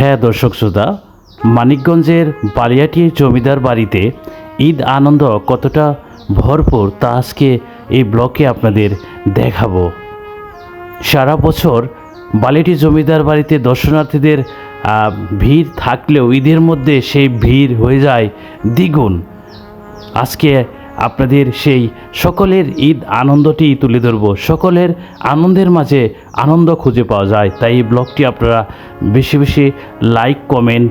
হ্যাঁ দর্শক শ্রোতা, মানিকগঞ্জের বালিয়াটি জমিদার বাড়িতে ঈদ আনন্দ কতটা ভরপুর তা আজকে এই ব্লকে আপনাদের দেখাবো। সারা বছর বালিয়াটি জমিদার বাড়িতে দর্শনার্থীদের ভিড় থাকলেও ঈদের মধ্যে সেই ভিড় হয়ে যায় দ্বিগুণ। আজকে আপনাদের সেই সকলের ঈদ আনন্দটি তুলে ধরব। সকলের আনন্দের মাঝে আনন্দ খুঁজে পাওয়া যায়। তাই এই ব্লগটি আপনারা বেশি বেশি লাইক, কমেন্ট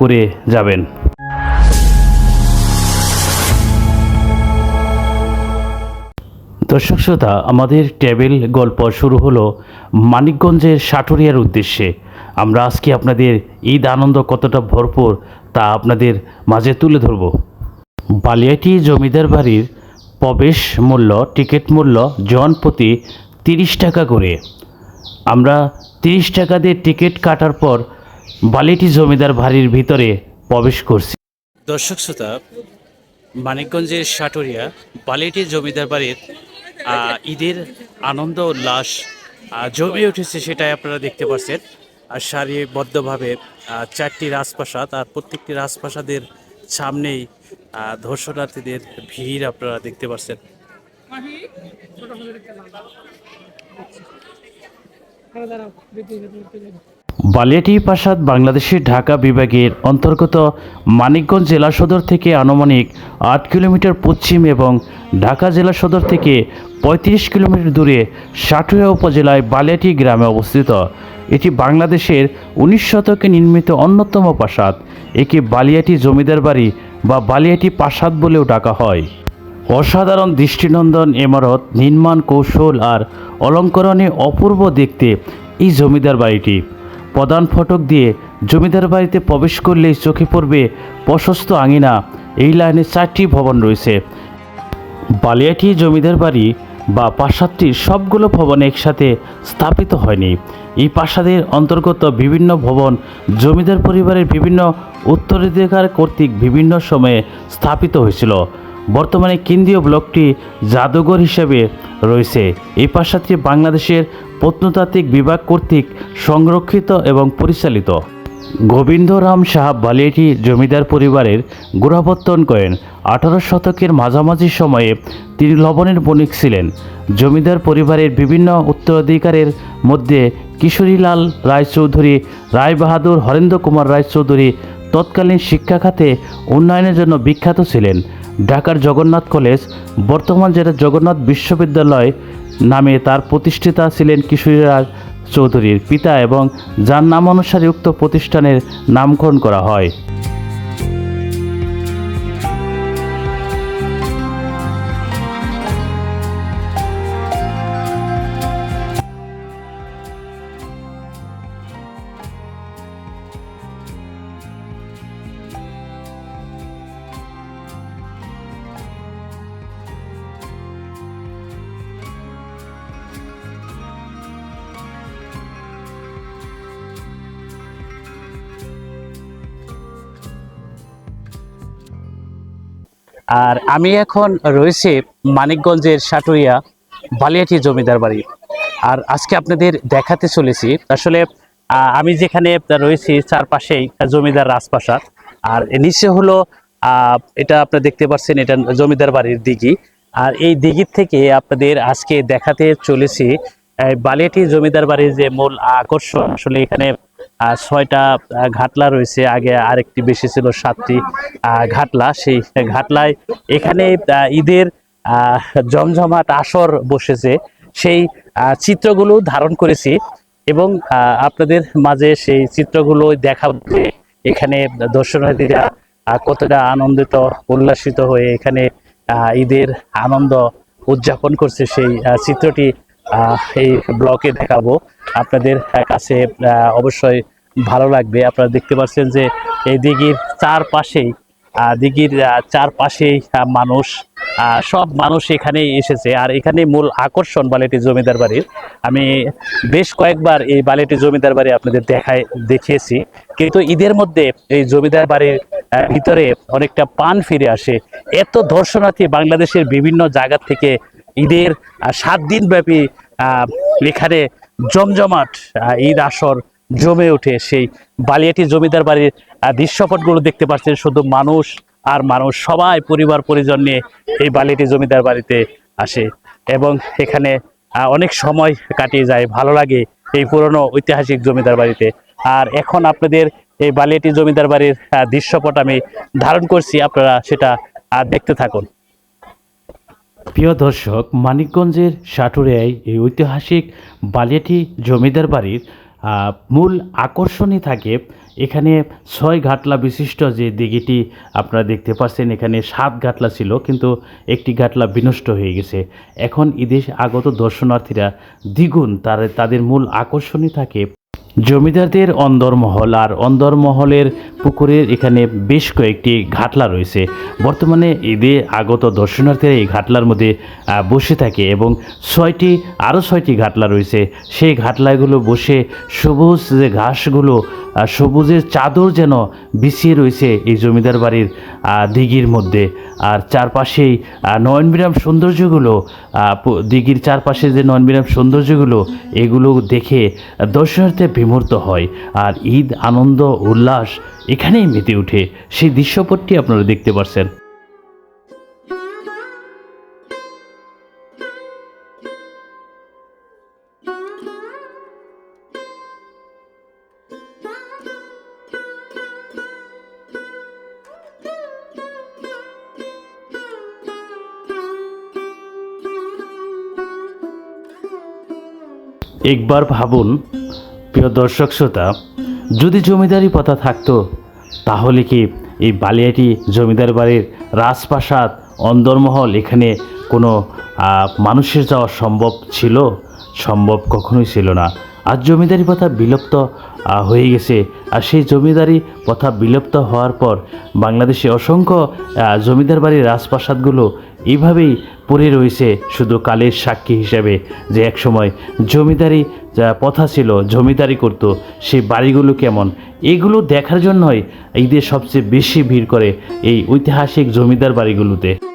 করে যাবেন। দর্শক শ্রোতা, আমাদের টেবিল গল্প শুরু হলো মানিকগঞ্জের সাটুরিয়ার উদ্দেশ্যে। আমরা আজকে আপনাদের ঈদ আনন্দ কতটা ভরপুর তা আপনাদের মাঝে তুলে ধরব। বালিয়াটি জমিদার বাড়ির প্রবেশ মূল্য, টিকিট মূল্য, জন প্রতি তিরিশ টাকা করে। আমরা তিরিশ টাকা দিয়ে টিকিট কাটার পর বালিয়াটি জমিদার বাড়ির ভিতরে প্রবেশ করছি। দর্শক শ্রোতা, মানিকগঞ্জের সাটুরিয়া বালিয়াটি জমিদার বাড়ির ঈদের আনন্দ উল্লাস জমে উঠেছে সেটাই আপনারা দেখতে পাচ্ছেন। আর সারিবদ্ধভাবে চারটি রাজপ্রাসাদ আর প্রত্যেকটি রাজপ্রাসাদের সামনেই আহ, দর্শনার্থীদের ভিড় আপনারা দেখতে পাচ্ছেন। বালিয়াটি প্রাসাদ বাংলাদেশের ঢাকা বিভাগের অন্তর্গত মানিকগঞ্জ জেলা সদর থেকে আনুমানিক আট কিলোমিটার পশ্চিম এবং ঢাকা জেলা সদর থেকে পঁয়ত্রিশ কিলোমিটার দূরে সাটুয়া উপজেলায় বালিয়াটি গ্রামে অবস্থিত। এটি বাংলাদেশের উনিশ শতকে নির্মিত অন্যতম প্রাসাদ। একে বালিয়াটি জমিদার বাড়ি বা বালিয়াটি প্রাসাদ বলেও ডাকা হয়। অসাধারণ দৃষ্টিনন্দন ইমারত নির্মাণ কৌশল আর অলঙ্করণে অপূর্ব দেখতে এই জমিদার বাড়িটি। প্রধান ফটক দিয়ে জমিদার বাড়িতে প্রবেশ করলেই চোখে পড়বে প্রশস্ত আঙিনা। এই লাইনে চারটি ভবন রয়েছে। বালিয়াটি জমিদার বাড়ি বা প্রাসাদটির সবগুলো ভবন একসাথে স্থাপিত হয়নি। এই প্রাসাদের অন্তর্গত বিভিন্ন ভবন জমিদার পরিবারের বিভিন্ন উত্তরাধিকার কর্তৃক বিভিন্ন সময়ে স্থাপিত হয়েছিল। বর্তমানে কেন্দ্রীয় ব্লকটি জাদুঘর হিসেবে রয়েছে। এই প্রাসাদটি বাংলাদেশের প্রত্নতাত্ত্বিক বিভাগ কর্তৃক সংরক্ষিত এবং পরিচালিত। গোবিন্দরাম সাহাব বালিয়াটি জমিদার পরিবারের গোড়াপত্তন করেন। আঠারো শতকের মাঝামাঝি সময়ে তিনি লবণের বণিক ছিলেন। জমিদার পরিবারের বিভিন্ন উত্তরাধিকারের মধ্যে কিশোরীলাল রায়চৌধুরী, রায়বাহাদুর হরেন্দ্র কুমার রায়চৌধুরী তৎকালীন শিক্ষা খাতে উন্নয়নের জন্য বিখ্যাত ছিলেন। ঢাকার জগন্নাথ কলেজ, বর্তমান যেটা জগন্নাথ বিশ্ববিদ্যালয় নামে তার প্রতিষ্ঠিতা ছিলেন কিশোরীলাল চৌধুরীর পিতা এবং যার নাম অনুসারে উক্ত প্রতিষ্ঠানের নামকরণ করা হয়। আর আমি এখন রয়েছে মানিকগঞ্জের সাটুরিয়া বালিয়াটি জমিদার বাড়ি। আর আজকে আপনাদের দেখাতে চলেছি, আসলে আমি যেখানে রয়েছি চারপাশেই জমিদার রাজপ্রাসাদ। আর নিচে হলো এটা আপনারা দেখতে পাচ্ছেন, এটা জমিদার বাড়ির দিঘি। আর এই দিঘির থেকে আপনাদের আজকে দেখাতে চলেছি বালিয়াটি জমিদার বাড়ির যে মূল আকর্ষণ, আসলে এখানে ছয়টা ঘাটলা রয়েছে। আগে আরেকটি বেশি ছিল সাতটি ঘাটলা। সেই ঘাটলায় এখানে ঈদের জমজমাট আসর বসেছে। সেই চিত্রগুলো ধারণ করেছি এবং আপনাদের মাঝে সেই চিত্রগুলো দেখাবো এখানে দর্শনার্থীরা কতটা আনন্দিত, উল্লাসিত হয়ে এখানে ঈদের আনন্দ উদযাপন করছে। সেই চিত্রটি এই ব্লকে দেখাবো। আপনাদের কাছে অবশ্যই ভালো লাগবে। আপনারা দেখতে পাচ্ছেন যে এই দিঘির চারপাশেই দিঘির চারপাশেই মানুষ সব মানুষ এখানে এসেছে। আর এখানে মূল আকর্ষণ বালিটি জমিদার বাড়ির। আমি বেশ কয়েকবার এই বালিটি জমিদার বাড়ি আপনাদের দেখায় দেখিয়েছি। কিন্তু ঈদের মধ্যে এই জমিদার বাড়ির ভিতরে অনেকটা পান ফিরে আসে। এত দর্শনার্থী বাংলাদেশের বিভিন্ন জায়গা থেকে ঈদের সাত দিন ব্যাপী আহ, এখানে জমজমাট ঈদ আসর জমে ওঠে সেই বালিয়াটি জমিদার বাড়ির দৃশ্যপটগুলো দেখতে পাচ্ছেন শুধু মানুষ আর মানুষ। সবাই পরিবার, পরিজন নিয়ে এই বালিয়াটি জমিদার বাড়িতে আসে এবং এখানে অনেক সময় কাটিয়ে যায়, ভালো লাগে এই পুরনো ঐতিহাসিক জমিদার বাড়িতে। আর এখন আপনাদের এই বালিয়াটি জমিদার বাড়ির দৃশ্যপট আমি ধারণ করছি, আপনারা সেটা দেখতে থাকুন। প্রিয় দর্শক, মানিকগঞ্জের সাটুরিয়ায় এই ঐতিহাসিক বালিয়াটি জমিদার বাড়ির মূল আকর্ষণই থাকে। এখানে ছয় ঘাটলা বিশিষ্ট যে দিঘিটি আপনারা দেখতে পাচ্ছেন, এখানে সাত ঘাটলা ছিল, কিন্তু একটি ঘাটলা বিনষ্ট হয়ে গেছে। এখন ইদেশ আগত দর্শনার্থীরা দ্বিগুণ, তার তাদের মূল আকর্ষণই থাকে। জমিদারদের অন্দরমহল আর অন্দরমহলের পুকুরের এখানে বেশ কয়েকটি ঘাটলা রয়েছে। বর্তমানে ঈদে আগত দর্শনার্থীরা এই ঘাটলার মধ্যে বসে থাকে এবং ছয়টি, আরও ছয়টি ঘাটলা রয়েছে। সেই ঘাটলাগুলো বসে সবুজ যে ঘাসগুলো সবুজের চাদর যেন বিছিয়ে রয়েছে এই জমিদার বাড়ির দিঘির মধ্যে। আর চারপাশেই নয়নবিরাম সৌন্দর্যগুলো দিঘির চারপাশে যে নয়নবিরাম সৌন্দর্যগুলো, এগুলো দেখে দর্শনার্থী বিমূর্ত হয় আর ঈদ, আনন্দ, উল্লাস এখানেই মেতে উঠে সেই দৃশ্যপটটি আপনারা দেখতে পাচ্ছেন একবার ভাবুন প্রিয় দর্শক শ্রোতা, যদি জমিদারি প্রথা থাকতো, তাহলে কি এই বালিয়াটি জমিদার বাড়ির রাজপ্রাসাদ, অন্দরমহল এখানে কোনো মানুষের যাওয়া সম্ভব ছিল? সম্ভব কখনোই ছিল না। আর জমিদারি প্রথা বিলুপ্ত হয়ে গেছে। আর সেই জমিদারি প্রথা বিলুপ্ত হওয়ার পর বাংলাদেশে অসংখ্য জমিদার বাড়ির রাজপ্রাসাদগুলো এইভাবেই পড়ে রয়েছে শুধু কালের সাক্ষী হিসেবে যে একসময় জমিদারি, যা প্রথা ছিল, জমিদারি করতো, সে বাড়িগুলো কেমন? এগুলো দেখার জন্যই ঈদের সবচেয়ে বেশি ভিড় করে এই ঐতিহাসিক জমিদার বাড়িগুলোতে।